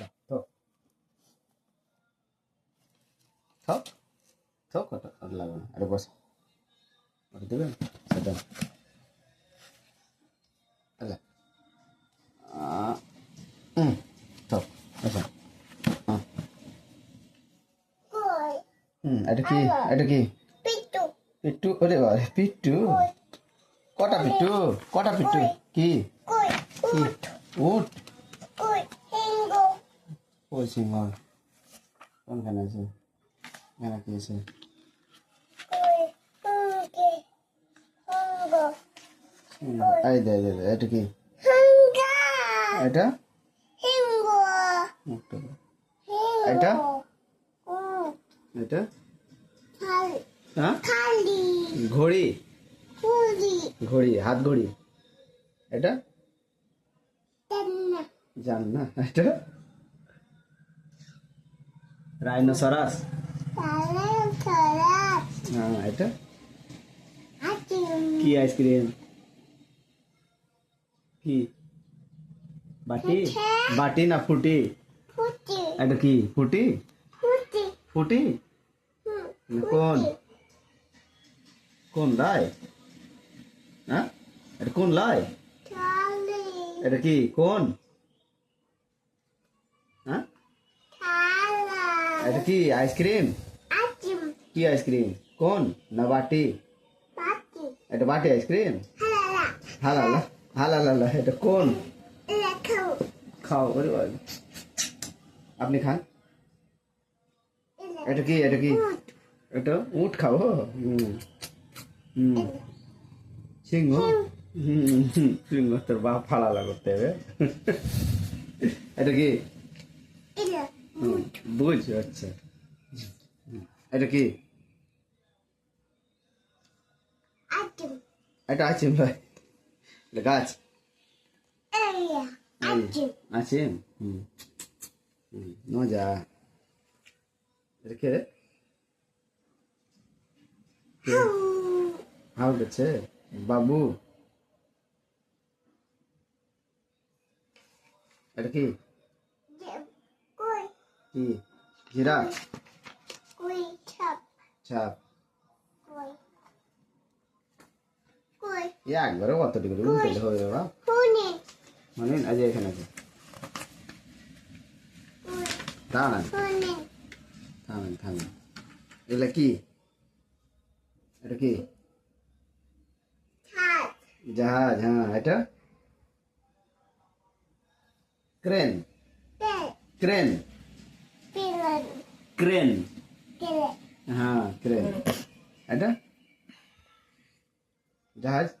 Nah, tuh. Talk? Talk atau ada? Ada bos. Ada tuh kan? Ada. Ah. Hmm. Talk. Apa? Ah. Hmm, ada ki, ada ki. Pitu. Pitu, oh, ada apa? Eh, pitu. Kota pitu, kota pitu. Ki. Ki. ওই কোনখানে আছে? এখানে কি এটা এটা? এটা? এটা? হ্যাঁ? খালি ঘড়ি। ঘড়ি, হাত ঘড়ি। এটা? জান না, এটা? রাইনোসরাস তালে খারাপ হ্যাঁ এটা আচিম কি আইসক্রিম কি বাটি বাটি না ফুটি ফুটি এটা কি ফুটি ফুটি ফুটি হুম না কোন কোন লাই হ্যাঁ এটা কোন লাই খালি এটা কি কোন হ্যাঁ খালা এটা কি আইসক্রিম আচিম কি আইসক্রিম কোন না বাটি পাতি এটা বাটি আইসক্রিম হালালা হালালা হালালা এটা কোন লেখো খাও ওরে বাবা। আপনি খান এটা কি এটা কি এটা উঠ খাও হুম হুম সিংহ হুম সিংহ তোর বাপ ফালালা করতে হবে এটা কি ইলা হুম, বুঝ আচ্ছা। এটা কি? এটা আছে ভাই। এটা গাছ? আছে? হুম। মজা। এটা কে? হাউ গেছে? বাবু। এটা কি? কি? জিরা কই ছাপ ছাপ কই? কই? এ একবারে কতটুকু উল্টে হবে বাবা হুনি মানে আজ এখানে আছে। দাঁড়ান। থামেন থামেন। এগুলা কি? এটা কি? জাহাজ। হ্যাঁ এটা? Crane. Crane. keren. Keren. Ada? Dah.